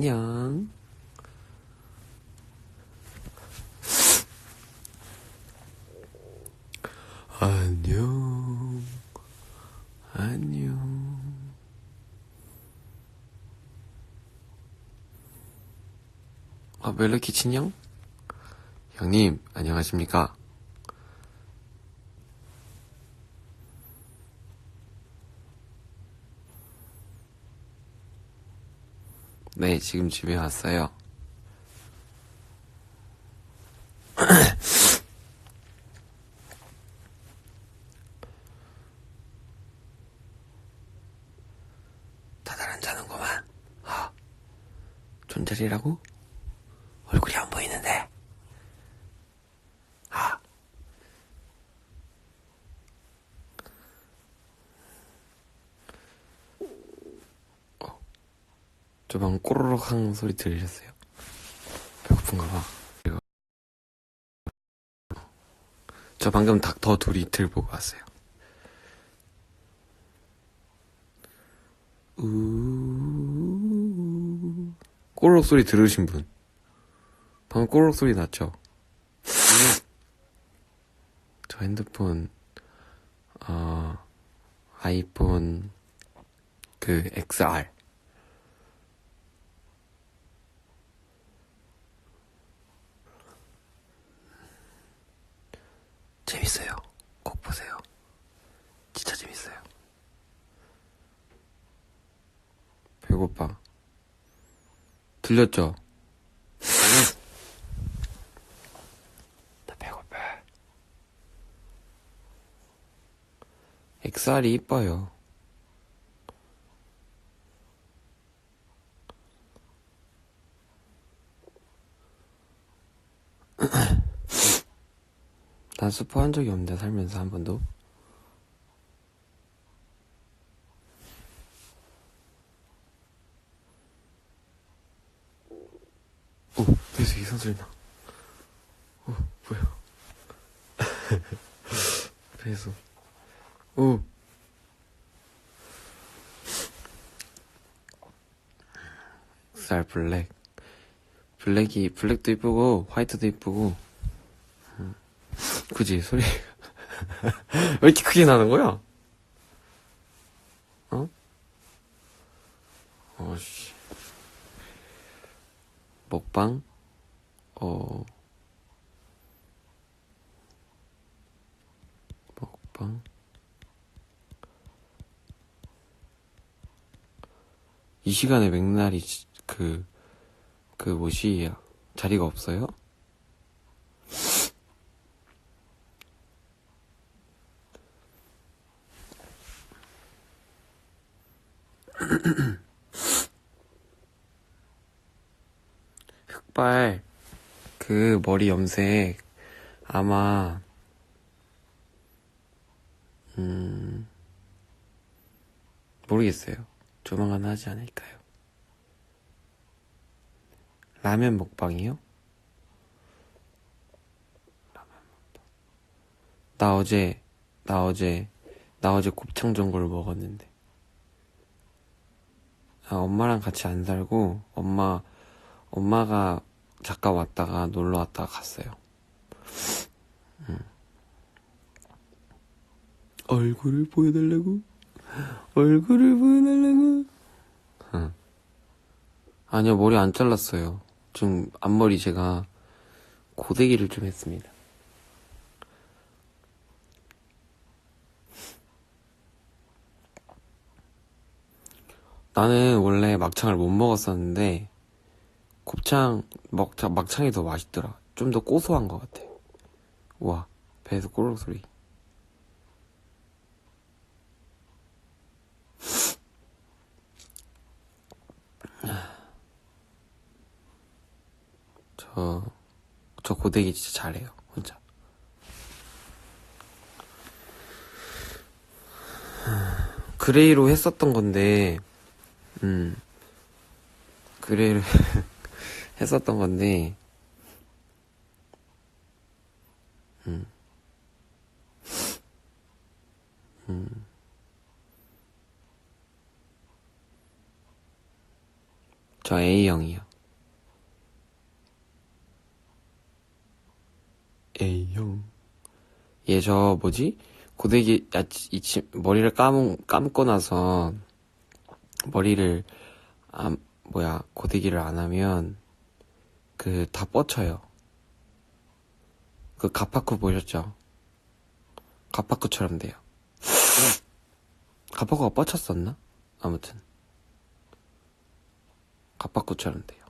안녕. 안녕. 안녕. 아, 멜로키 친형? 형님, 안녕하십니까? 네, 지금 집에 왔어요. 다들 안 자는구만. 아, 존잘이라고? 얼굴이 안 보이는데. 아. 어. 저방 꼬르륵 하는 소리 들으셨어요? 배고픈가 봐. 저 방금 닥터 둘이 들 보고 왔어요. 우 꼬르륵 소리 들으신 분. 방금 꼬르륵 소리 났죠? 저 핸드폰, 어, 아이폰, 그, XR. 재밌어요. 꼭 보세요. 진짜 재밌어요. 배고파. 들렸죠? 나 배고파. XR이 이뻐요. 난 스포 한 적이 없는데 살면서 한 번도. 오, 배에서 이상 소리 나. 오, 뭐야. 배에서. 오. 쌀 블랙. 블랙이, 블랙도 이쁘고, 화이트도 이쁘고. 음. 그지, 소리. 왜 이렇게 크게 나는 거야? 어? 어씨. 먹방? 어. 먹방? 이 시간에 맥날이 지- 그, 그 뭐시, 자리가 없어요? 흑발, 그 머리 염색, 아마, 음, 모르겠어요. 조만간 하지 않을까요? 라면 먹방이요? 라면 먹방. 나 어제, 나 어제, 나 어제 곱창 전골 먹었는데. 아, 엄마랑 같이 안 살고, 엄마, 엄마가 잠깐 왔다가 놀러 왔다가 갔어요. 음. 얼굴을 보여달라고? 얼굴을 보여달라고? 응. 아니요, 머리 안 잘랐어요. 지금 앞머리 제가 고데기를 좀 했습니다. 나는 원래 막창을 못 먹었었는데, 곱창, 먹창, 막창이 더 맛있더라. 좀 더 고소한 것 같아. 우와, 배에서 꼬르륵 소리. 저, 저 고데기 진짜 잘해요, 혼자. 그레이로 했었던 건데, 음, 그레이로 했었던 건데, 음, 음, 저 A형이요. A형. 얘 저 뭐지? 고데기 야, 이 치, 머리를 감 감고 나서 머리를 아 뭐야 고데기를 안 하면 그 다 뻗쳐요. 그 가파쿠 보셨죠? 가파쿠처럼 돼요. 가파쿠가 뻗쳤었나? 아무튼 가파쿠처럼 돼요.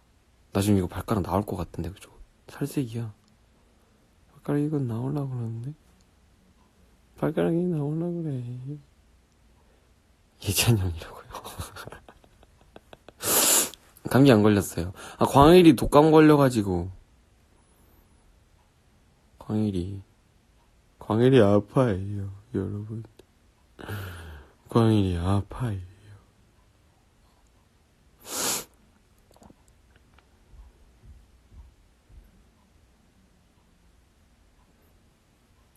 나 지금 이거 발가락 나올 것 같은데 그죠? 살색이야. 발가락 이건 나올라 그러는데 발가락이 나올라 그래. 예찬형이라고요. 감기 안 걸렸어요. 아 광일이 독감 걸려가지고 광일이 광일이 아파요 여러분. 광일이 아파요.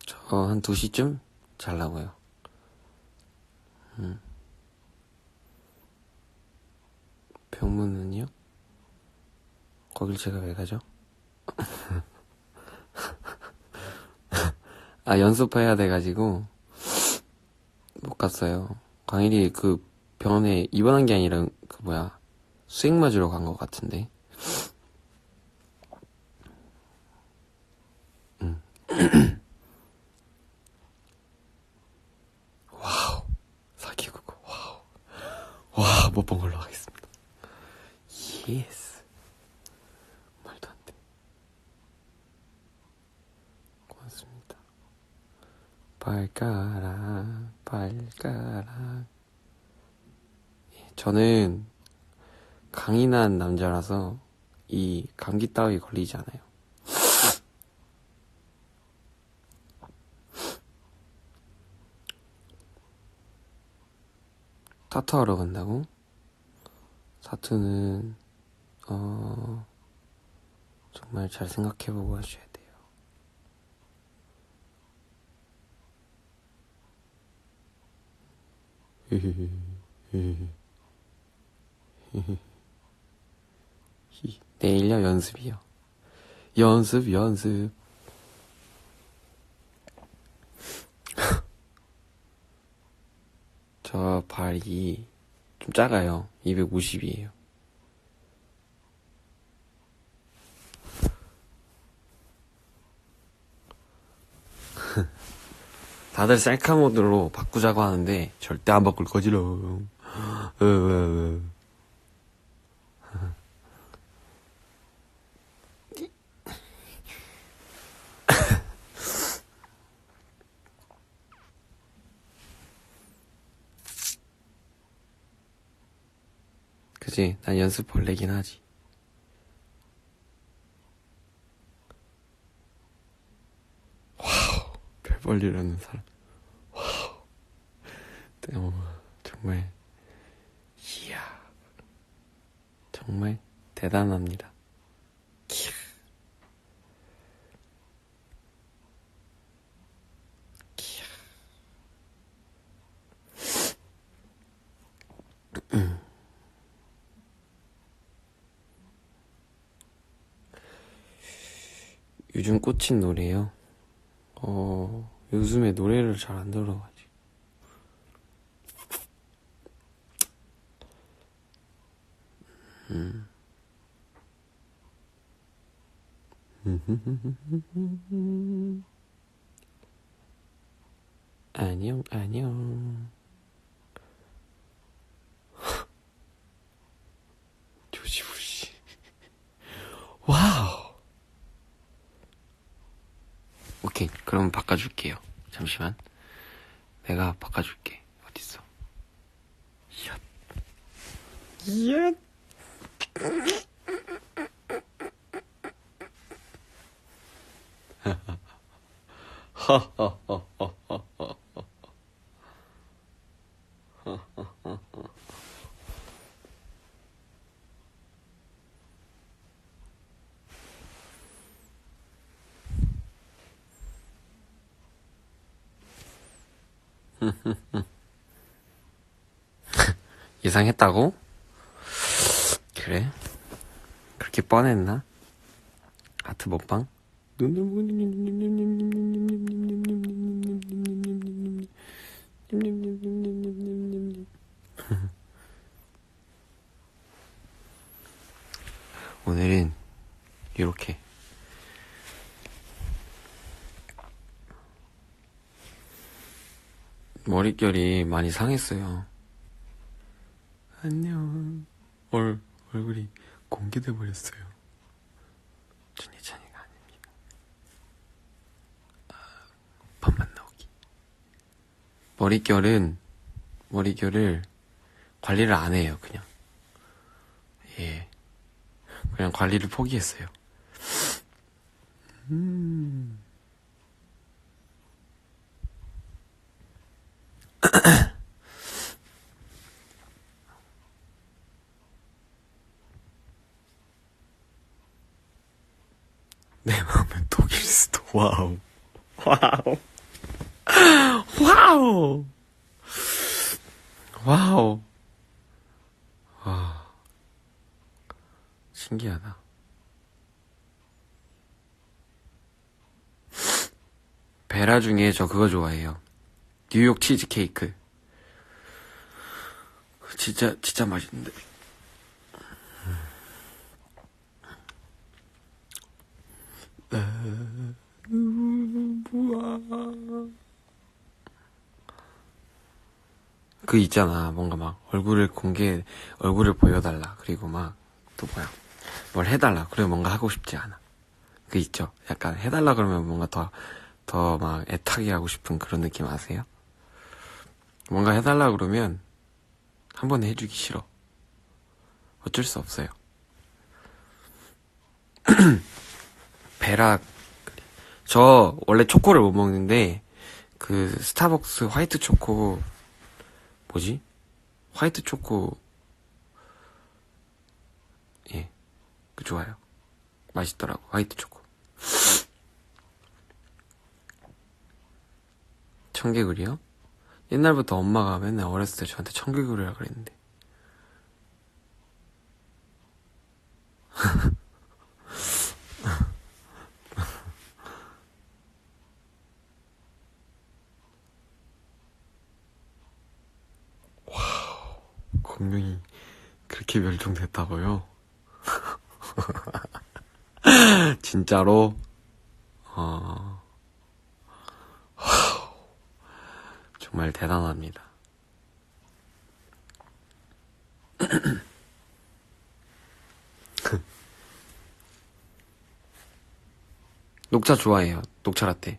저 한 2시쯤 잘라고요. 음. 병문은요? 거길 제가 왜 가죠? 아, 연습해야 돼가지고, 못 갔어요. 광일이 그 병원에 입원한 게 아니라, 그 뭐야, 수액 맞으러 간 것 같은데. 음. 와우. 사기구구, 와우. 와, 못 본 걸로 하겠습니다. 예스. 말도 안 돼. 고맙습니다. 발가락, 발가락. 예, 저는 남자라서 이 감기 따위 걸리지 않아요. 타투하러 간다고? 타투는 어 정말 잘 생각해보고 하셔야 돼요. 내일요 연습이요. 연습 연습. 저 발이 좀 작아요. 250이에요. 다들 셀카 모드로 바꾸자고 하는데 절대 안 바꿀 거지롱. 으, 으, 으. 그지? 난 연습 벌레긴 하지. 와우, 별 벌리라는 사람. 와우. 어, 정말, 이야. 정말 대단합니다. 키야. 키야. 요즘 꽂힌 노래요? 어, 요즘에 노래를 잘 안 들어가지고. 음. 안녕, 안녕. 조지부시. 와우. 오케이, 그럼 바꿔줄게요. 잠시만. 내가 바꿔줄게. 어딨어? 얏. 얏. 예상했다고? 그래? 그렇게 뻔했나? 하트 먹방? 오늘은 이렇게 머릿결이 많이 상했어요. 안녕. 얼, 얼굴이 공개돼 버렸어요. 준이찬이가 아닙니다. 아, 밥만 나오기. 머릿결은, 머릿결을 관리를 안 해요, 그냥. 예. 그냥 관리를 포기했어요. 내 마음은 독일 수도 와우. 와우. 와우. 와우. 와 신기하다. 베라 중에 저 그거 좋아해요 뉴욕 치즈 케이크. 진짜 진짜 맛있는데. 그 있잖아 뭔가 막 얼굴을 공개 얼굴을 보여달라. 그리고 막 또 뭐야 뭘 해달라. 그리고 뭔가 하고 싶지 않아. 그 있죠? 약간 해달라 그러면 뭔가 더 더 막 애타게 하고 싶은 그런 느낌 아세요? 뭔가 해달라 그러면 한 번에 해주기 싫어 어쩔 수 없어요 베라 저 원래 초코를 못 먹는데 그 스타벅스 화이트 초코 뭐지? 화이트 초코 예, 그 좋아요. 맛있더라고 화이트 초코. 청개구리요? 옛날부터 엄마가 맨날 어렸을 때 저한테 청개구리라 그랬는데. 공룡이 그렇게 멸종됐다고요? 진짜로? 어... 정말 대단합니다. 녹차 좋아해요. 녹차 라떼.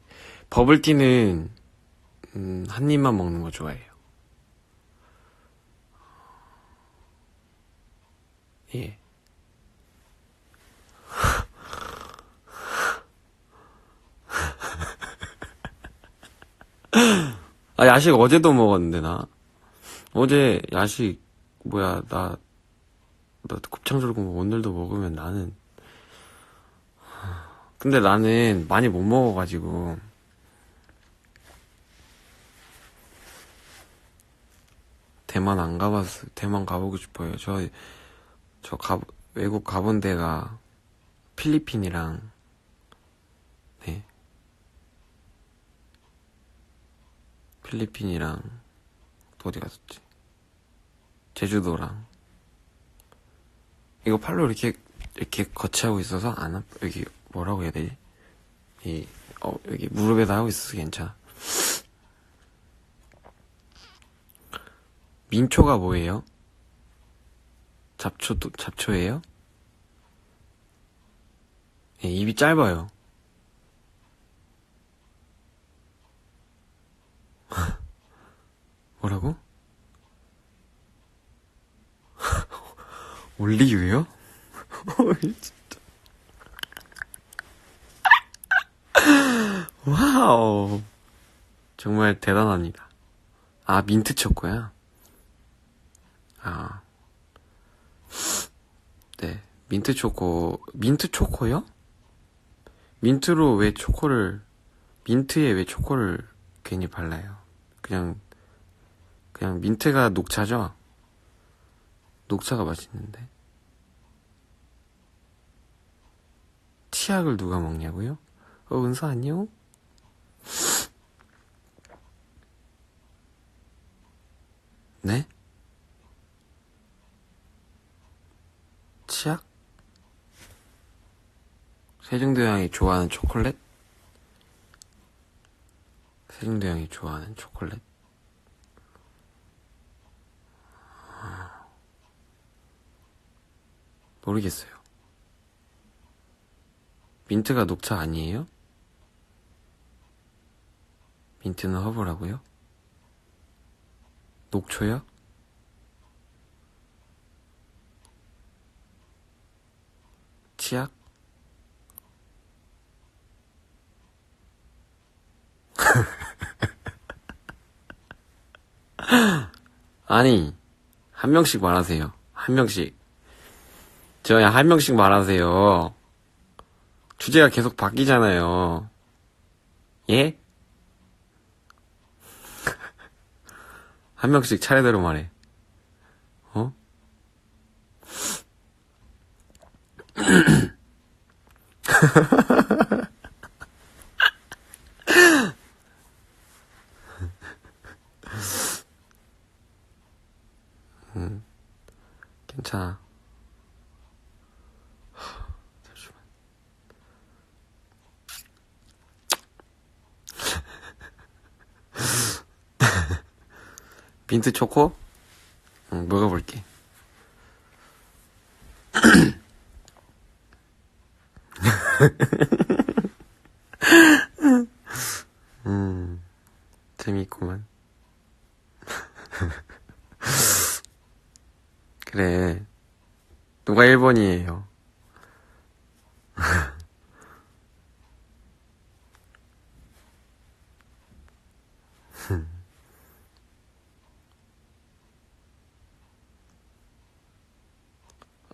버블티는 음, 한 입만 먹는 거 좋아해요. 예. 아, 야식 어제도 먹었는데, 나. 어제 야식, 뭐야, 나, 나 곱창 졸고 오늘도 먹으면 나는. 근데 나는 많이 못 먹어가지고. 대만 안 가봤어. 대만 가보고 싶어요. 저, 저 가, 외국 가본 데가 필리핀이랑, 필리핀이랑, 또 어디 갔었지? 제주도랑. 이거 팔로 이렇게, 이렇게 거치하고 있어서 안, 아, 여기, 뭐라고 해야 되지? 이, 어, 여기 무릎에다 하고 있어서 괜찮아. 민초가 뭐예요? 잡초도, 잡초예요? 예, 입이 짧아요. 뭐라고? 올리유요? 진짜. 와우. 정말 대단합니다. 아, 민트 초코야? 아. 네. 민트 초코, 민트 초코요? 민트로 왜 초코를, 민트에 왜 초코를 괜히 발라요? 그냥, 그냥 민트가 녹차죠? 녹차가 맛있는데. 치약을 누가 먹냐고요? 어, 은서 안녕? 네? 치약? 세종대 형이 좋아하는 초콜릿? 세종대 형이 좋아하는 초콜릿? 아, 모르겠어요. 민트가 녹차 아니에요? 민트는 허브라고요? 녹초요? 치약? 아니, 한 명씩 말하세요. 한 명씩. 저 그냥 한 명씩 말하세요. 주제가 계속 바뀌잖아요. 예? 한 명씩 차례대로 말해. 어? 음, 괜찮아. 잠시만. 민트 초코? 응, 먹어볼게. 음, 재밌구만. 그래. 누가 1번이에요?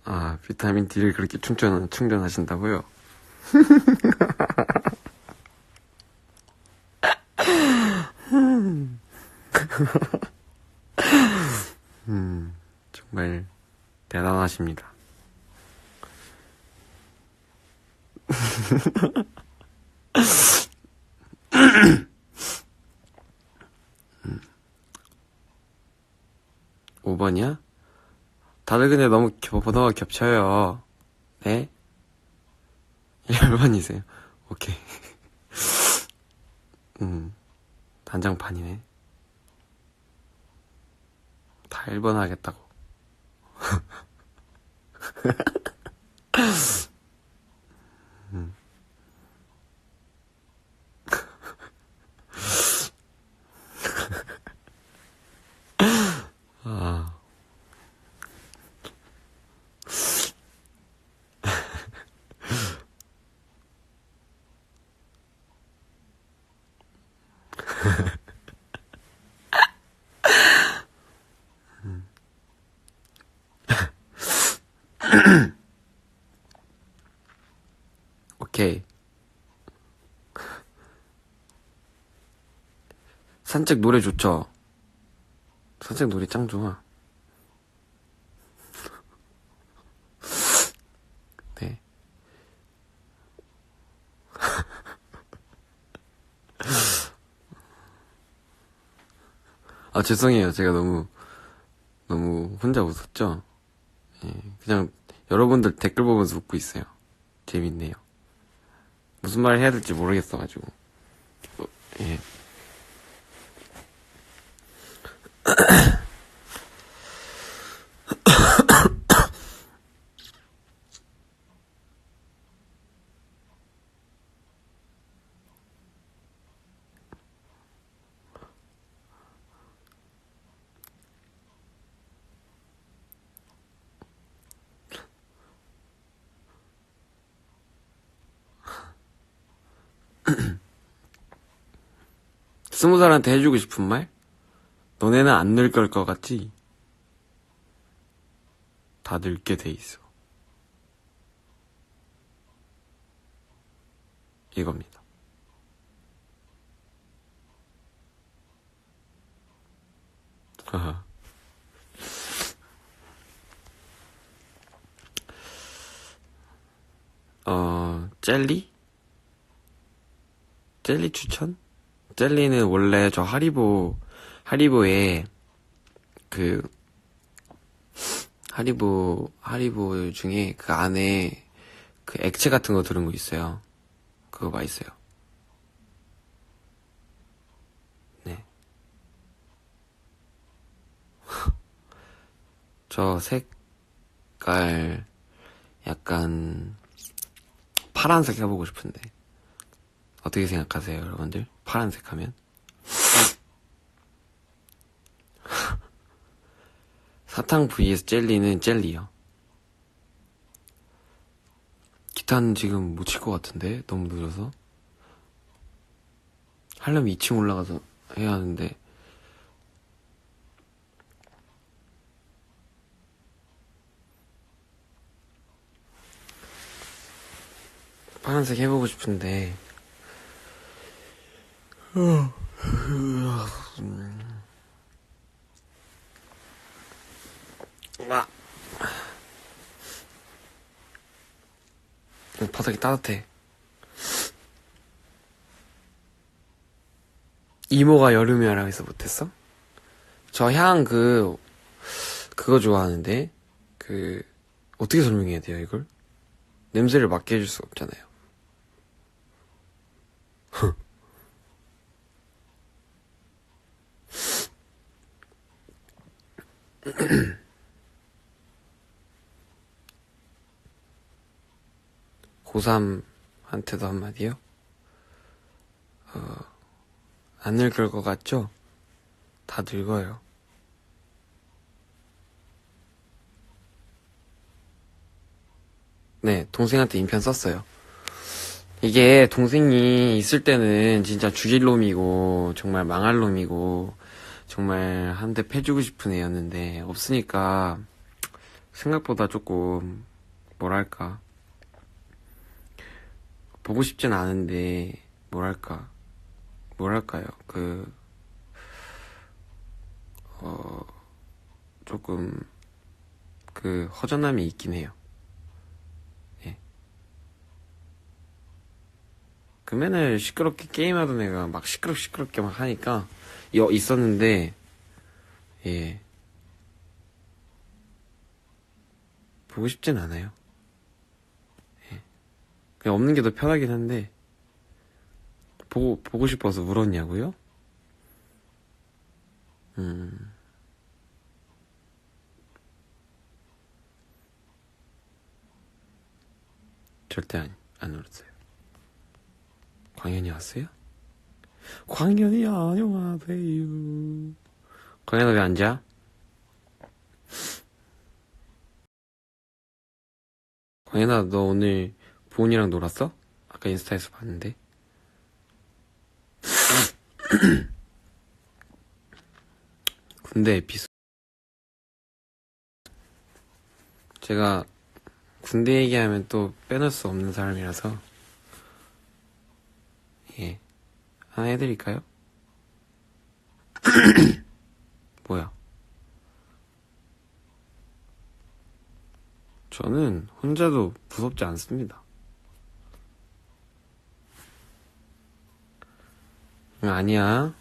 아, 비타민 D를 그렇게 충전, 충전하신다고요? 음, 정말 대단하십니다. 음. 5번이야? 다들 근데 너무 겹- 번호가 겹쳐요. 네? 1번이세요. 오케이. 음, 단장판이네. 다 1번 하겠다고. 음. 아. 오케이. 산책 노래 좋죠? 산책 노래 짱 좋아. 네. 아, 죄송해요. 제가 너무, 너무 혼자 웃었죠? 예, 그냥 여러분들 댓글 보면서 웃고 있어요. 재밌네요. 무슨 말 해야 될지 모르겠어가지고. 어, 예. 스무 살한테 해주고 싶은 말? 너네는 안 늙을 것 같지? 다 늙게 돼 있어. 이겁니다. 어, 젤리? 젤리 추천? 젤리는 원래 저 하리보, 하리보에 그, 하리보, 하리보 중에 그 안에 그 액체 같은 거 들은 거 있어요. 그거 맛있어요. 네. 저 색깔 약간 파란색 해보고 싶은데 어떻게 생각하세요, 여러분들? 파란색 하면? 사탕 vs 젤리는 젤리요. 기타는 지금 못 칠 것 같은데 너무 늦어서. 하려면 2층 올라가서 해야 하는데. 파란색 해보고 싶은데 아. 바닥이 따뜻해. 이모가 여름에 하라고 해서 못했어? 저 향 그, 그거 좋아하는데, 그, 어떻게 설명해야 돼요, 이걸? 냄새를 맡게 해줄 수 없잖아요. 고3한테도 한마디요? 어, 안 늙을 것 같죠? 다 늙어요. 네, 동생한테 인편 썼어요. 이게 동생이 있을 때는 진짜 죽일 놈이고, 정말 망할 놈이고, 정말 한 대 패주고 싶은 애였는데, 없으니까, 생각보다 조금, 뭐랄까, 보고 싶진 않은데, 뭐랄까, 뭐랄까요, 그, 어, 조금, 그, 허전함이 있긴 해요. 예. 그 맨날 시끄럽게 게임하던 애가 막 시끄럽, 시끄럽게 막 하니까, 여, 있었는데, 예. 보고 싶진 않아요. 그냥 없는 게 더 편하긴 한데 보고 보고 싶어서 울었냐고요? 음. 절대 안, 안 울었어요. 광현이 왔어요? 광현이 안녕하세요. 광현아 왜 앉아? 광현아 너 오늘 부온이랑 놀았어? 아까 인스타에서 봤는데. 군대 에피소드. 제가 군대 얘기하면 또 빼놓을 수 없는 사람이라서. 예. 하나 해드릴까요? 뭐야? 저는 혼자도 무섭지 않습니다. 아니야.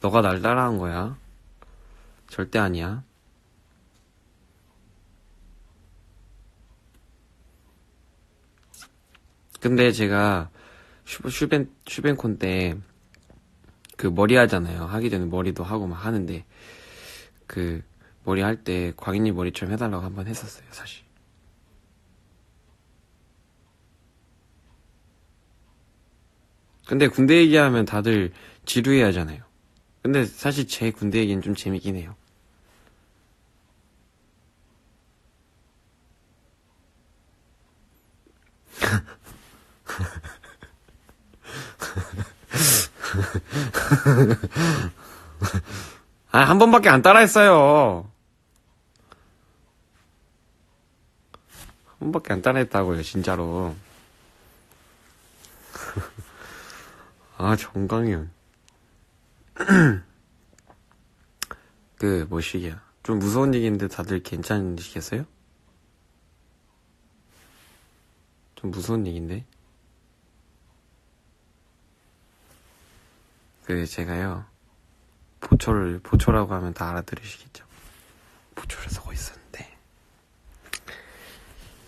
너가 날 따라한 거야. 절대 아니야. 근데 제가 슈, 슈벤, 슈벤콘 때 그 머리 하잖아요. 하기 전에 머리도 하고 막 하는데 그 머리 할 때 광인이 머리처럼 해달라고 한 번 했었어요, 사실. 근데 군대 얘기하면 다들 지루해 하잖아요. 근데 사실 제 군대 얘기는 좀 재밌긴 해요. 아, 한 번밖에 안 따라했어요. 한 번밖에 안 따라했다고요, 진짜로. 아, 정강현. 그, 뭐시기야. 좀 무서운 얘기인데 다들 괜찮으시겠어요? 좀 무서운 얘기인데. 그, 제가요, 보초를, 보초라고 하면 다 알아들으시겠죠? 보초를 서고 있었는데,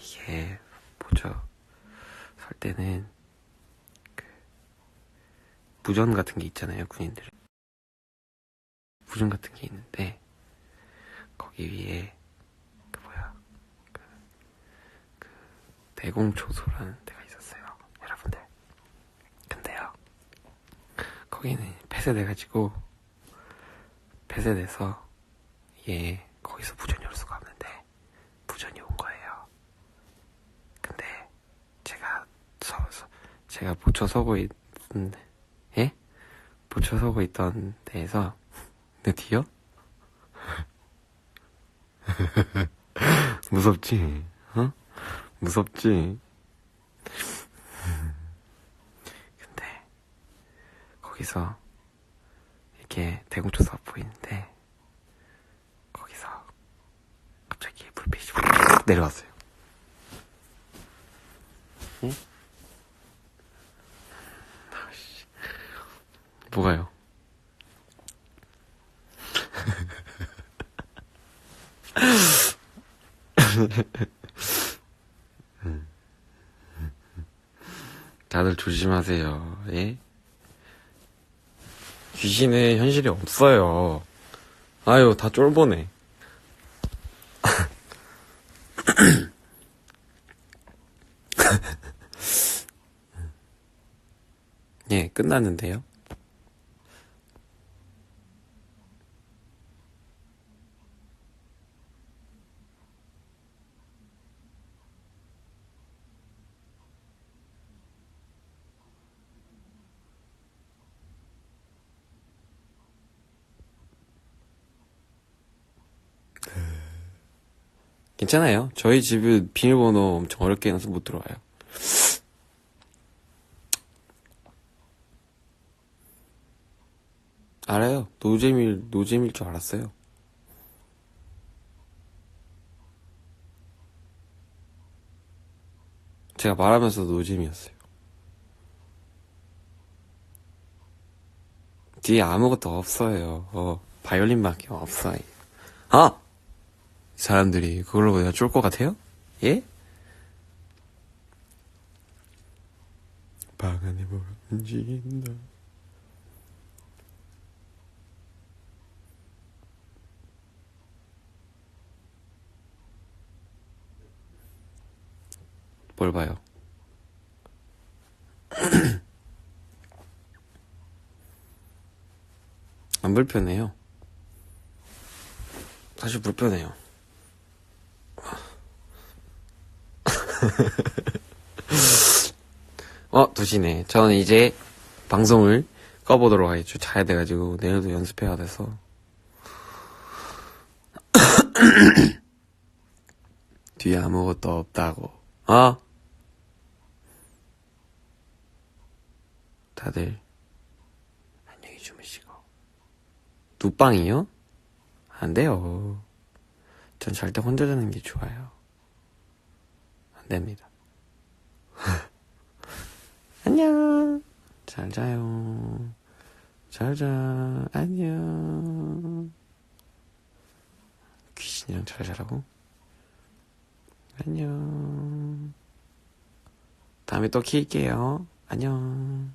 이게, 보초, 설 때는, 그, 무전 같은 게 있잖아요, 군인들. 무전 같은 게 있는데, 거기 위에, 그 뭐야, 그, 그, 대공초소라는 데가 있었어요, 여러분들. 근데요, 거기는 폐쇄돼가지고, 폐쇄돼서, 얘, 거기서 무전 열 수가 없는데, 무전이 온 거예요. 근데, 제가, 서, 서, 제가 보초 서고 있는데, 예? 보초 서고 있던 데에서, 드디어? 무섭지? 어? 무섭지? 근데, 거기서, 이렇게 대공초소가 보이는데, 거기서, 갑자기 불빛이 확 내려왔어요. 응? 아씨. 뭐가요? 다들 조심하세요. 예? 귀신은 현실이 없어요. 아유, 다 쫄보네. 예, 끝났는데요. 괜찮아요. 저희 집은 비밀번호 엄청 어렵게 해놔서 못 들어와요. 알아요. 노잼일, 노잼일 줄 알았어요. 제가 말하면서 노잼이었어요. 뒤에 아무것도 없어요. 어, 바이올린밖에 없어요. 아! 사람들이 그걸로 그냥 쫄 것 같아요? 예? 방 안에 뭐 움직인다. 뭘 봐요? 안 불편해요. 사실 불편해요. 어, 2시네. 저는 이제 방송을 꺼보도록 하겠죠. 자야 돼가지고, 내일도 연습해야 돼서. 뒤에 아무것도 없다고. 어? 다들, 안녕히 주무시고. 누빵이요? 안 돼요. 전잘때 혼자 자는 게 좋아요. 안 됩니다. 안녕. 잘 자요. 잘 자. 안녕. 귀신이랑 잘 자라고? 안녕. 다음에 또 킬게요. 안녕.